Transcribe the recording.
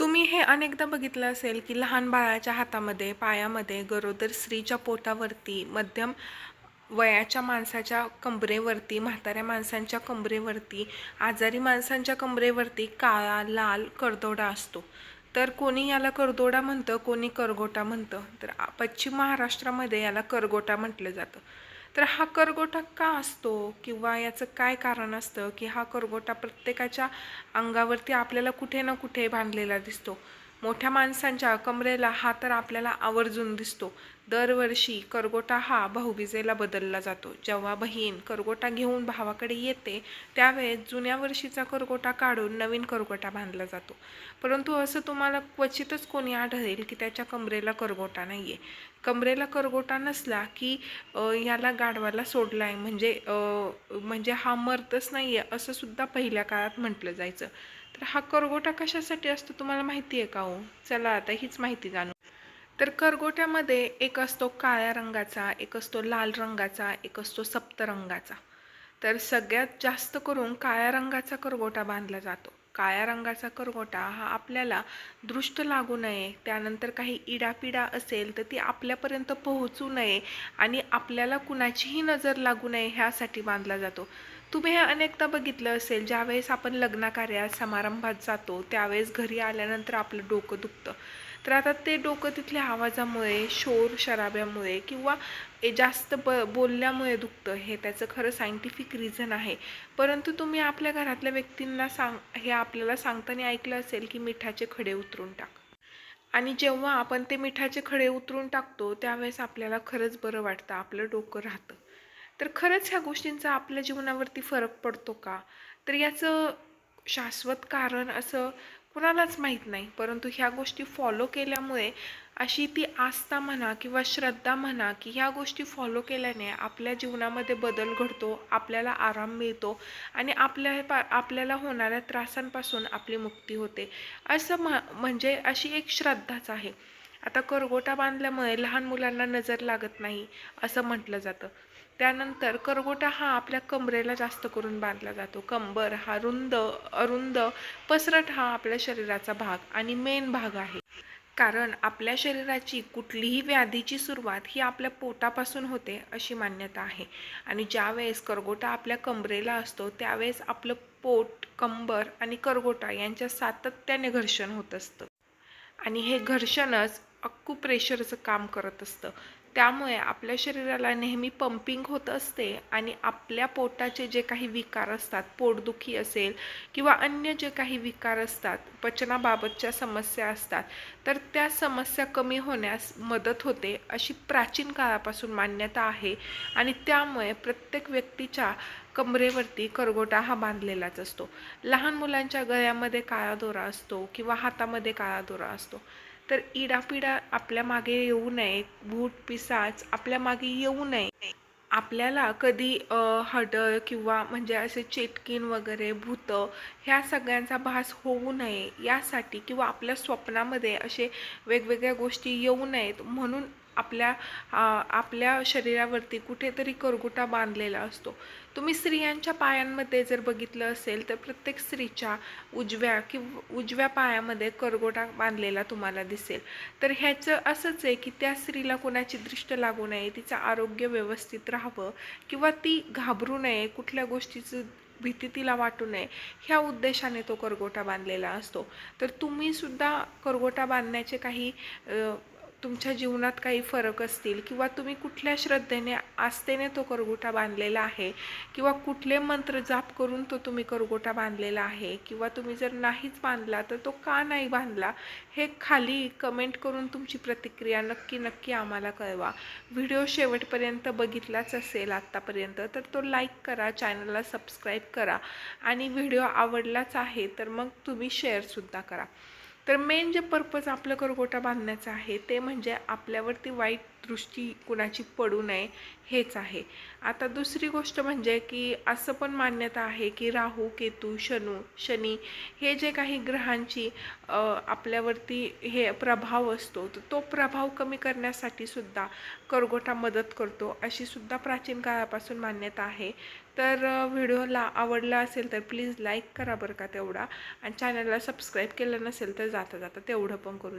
तुम्ही हे अनेकदा बघितलं असेल की लहान बाळाच्या हातामध्ये पायामध्ये गरोदर स्त्रीच्या पोटावरती मध्यम वयाच्या माणसाच्या कंबरेवरती म्हाताऱ्या माणसांच्या कंबरेवरती आजारी माणसांच्या कंबरेवरती काळा लाल करदोडा असतो. तर कोणी याला करदोडा म्हणतं कोणी करगोटा म्हणतं. तर पश्चिम महाराष्ट्रामध्ये याला करगोटा म्हटलं जातं. तर हा करगोटा का असतो किंवा याचं काय कारण असतं की हा करगोटा प्रत्येकाच्या अंगावरती आपल्याला कुठे ना कुठे बांधलेला दिसतो. मोठ्या माणसांच्या कमरेला हा तर आपल्याला आवर्जून दिसतो. दरवर्षी करगोटा हा भाऊबीजेला बदलला जातो. जेव्हा बहीण करगोटा घेऊन भावाकडे येते त्यावेळेस जुन्या वर्षीचा करगोटा काढून नवीन करगोटा बांधला जातो. परंतु असं तुम्हाला क्वचितच कोणी आढळेल की त्याच्या कमरेला करगोटा नाही आहे कमरेला करगोटा नसला की याला गाढवाला सोडला आहे म्हणजे म्हणजे हा मरतच नाही आहे असं सुद्धा पहिल्या काळात म्हटलं जायचं. तर हा करगोटा कशासाठी असतो तुम्हाला माहिती आहे का हो? चला आता हीच माहिती जाणू तर करगोट्यामध्ये एक असतो काळ्या रंगाचा एक असतो लाल रंगाचा एक असतो सप्तरंगाचा तर सगळ्यात जास्त करून काळ्या रंगाचा करगोटा बांधला जातो. काळ्या रंगाचा करगोटा हा आपल्याला दृष्ट लागू नये त्यानंतर काही इडापिडा असेल तर ती आपल्यापर्यंत पोहोचू नये आणि आपल्याला कुणाचीही नजर लागू नये ह्यासाठी बांधला जातो. तुम्ही हे अनेकदा बघितलं असेल ज्यावेळेस आपण लग्नाकार्यात समारंभात जातो त्यावेळेस घरी आल्यानंतर आपलं डोकं दुखतं. तर आता ते डोकं तिथल्या आवाजामुळे शोर शराब्यामुळे किंवा जास्त ब बोलल्यामुळे दुखतं हे त्याचं खरं सायंटिफिक रिझन आहे. परंतु तुम्ही आपल्या घरातल्या व्यक्तींना सांग हे आपल्याला सांगताना ऐकलं असेल की मिठाचे खडे उतरून टाक. आणि जेव्हा आपण ते मिठाचे खडे उतरून टाकतो त्यावेळेस आपल्याला खरंच बरं वाटतं आपलं डोकं राहतं. तर खरंच ह्या गोष्टींचा आपल्या जीवनावरती फरक पडतो का? तर याचं शाश्वत कारण असं कुणालाच माहीत नाही परंतु ह्या गोष्टी फॉलो केल्यामुळे अशी ती आस्था म्हणा किंवा श्रद्धा म्हणा की ह्या गोष्टी फॉलो केल्याने आपल्या जीवनामध्ये बदल घडतो आपल्याला आराम मिळतो आणि आपल्या पा आपल्याला होणाऱ्या त्रासांपासून आपली मुक्ती होते. असं म्ह म्हणजे अशी एक श्रद्धाच आहे. आता करगोटा बांधल्यामुळे लहान मुलांना नजर लागत नाही असं म्हटलं जातं. त्यानंतर करगोटा हा आपल्या कमरेला जास्त करून बांधला जातो. कंबर हा रुंद अरुंद पसरट हा आपल्या शरीराचा भाग आणि मेन भाग आहे. कारण आपल्या शरीराची कुठलीही व्याधीची सुरुवात ही आपल्या पोटापासून होते अशी मान्यता आहे. आणि ज्यावेळेस करगोटा आपल्या कमरेला असतो त्यावेळेस आपलं पोट कंबर आणि करगोटा यांच्या सातत्याने घर्षण होत असतं. आणि हे घर्षणच अक्कुप्रेशरचं काम करत असतं. त्यामुळे आपल्या शरीराला नेहमी पंपिंग होत असते आणि आपल्या पोटाचे जे काही विकार असतात पोटदुखी असेल किंवा अन्य जे काही विकार असतात पचनाबाबतच्या समस्या असतात तर त्या समस्या कमी होण्यास मदत होते अशी प्राचीन काळापासून मान्यता आहे आणि त्यामुळे प्रत्येक व्यक्तीच्या कमरेवरती करगोटा हा बांधलेलाच असतो. लहान मुलांच्या गळ्यामध्ये काळा दोरा असतो किंवा हातामध्ये काळा दोरा असतो. तर इडापिडा आपल्या मागे येऊ नये भूत पिसाच आपल्या मागे येऊ नये. आपल्याला कधी हडळ किंवा म्हणजे असे चेटकीन वगैरे भूतं ह्या सगळ्यांचा भास होऊ नये. यासाठी किंवा आपल्या स्वप्नामध्ये असे वेगवेगळ्या गोष्टी येऊ नयेत. म्हणून आपल्या आपल्या शरीरावरती कुठेतरी करगुटा बांधलेला असतो. तुम्ही स्त्रियांच्या पायांमध्ये जर बघितलं असेल तर प्रत्येक स्त्रीच्या उजव्या किंवा उजव्या पायामध्ये करगोटा बांधलेला तुम्हाला दिसेल. तर ह्याचं असंच आहे की त्या स्त्रीला कोणाची दृष्ट लागू नये तिचं आरोग्य व्यवस्थित राहावं किंवा ती घाबरू नये कुठल्या गोष्टीचं भीती तिला वाटू नये ह्या उद्देशाने तो करगोटा बांधलेला असतो. तर तुम्हीसुद्धा करगोटा बांधण्याचे काही तुमच्या जीवनात काही फरक असतील किंवा तुम्ही कुठल्या श्रद्धेने आस्थेने तो करगोटा बांधलेला आहे किंवा कुठले मंत्र जाप करून तो तुम्ही करगोटा बांधलेला आहे किंवा तुम्ही जर नाहीच बांधला तर तो का नाही बांधला हे खाली कमेंट करून तुमची प्रतिक्रिया नक्की नक्की आम्हाला कळवा. व्हिडिओ शेवटपर्यंत बघितलाच असेल आत्तापर्यंत तर तो लाईक करा चॅनलला सबस्क्राईब करा. आणि व्हिडिओ आवडलाच आहे तर मग तुम्ही शेअरसुद्धा करा. तर मेन जे पर्पज आपलं करगोटा बांधण्याचं आहे ते म्हणजे आपल्यावरती वाईट दृष्टी कुणाची पडू नये हेच आहे. आता दुसरी गोष्ट म्हणजे की असं पण मान्यता आहे की राहू केतू शनू शनी हे जे काही ग्रहांची आपल्यावरती हे प्रभाव असतो तर तो प्रभाव कमी करण्यासाठी सुद्धा करगोटा मदत करतो अशी सुद्धा प्राचीन काळापासून मान्यता आहे. तर व्हिडिओला आवडला असेल तर प्लीज लाईक करा बरं का तेवढा आणि चॅनलला सबस्क्राईब केलं नसेल तर जाता जाता तेवढं पण करून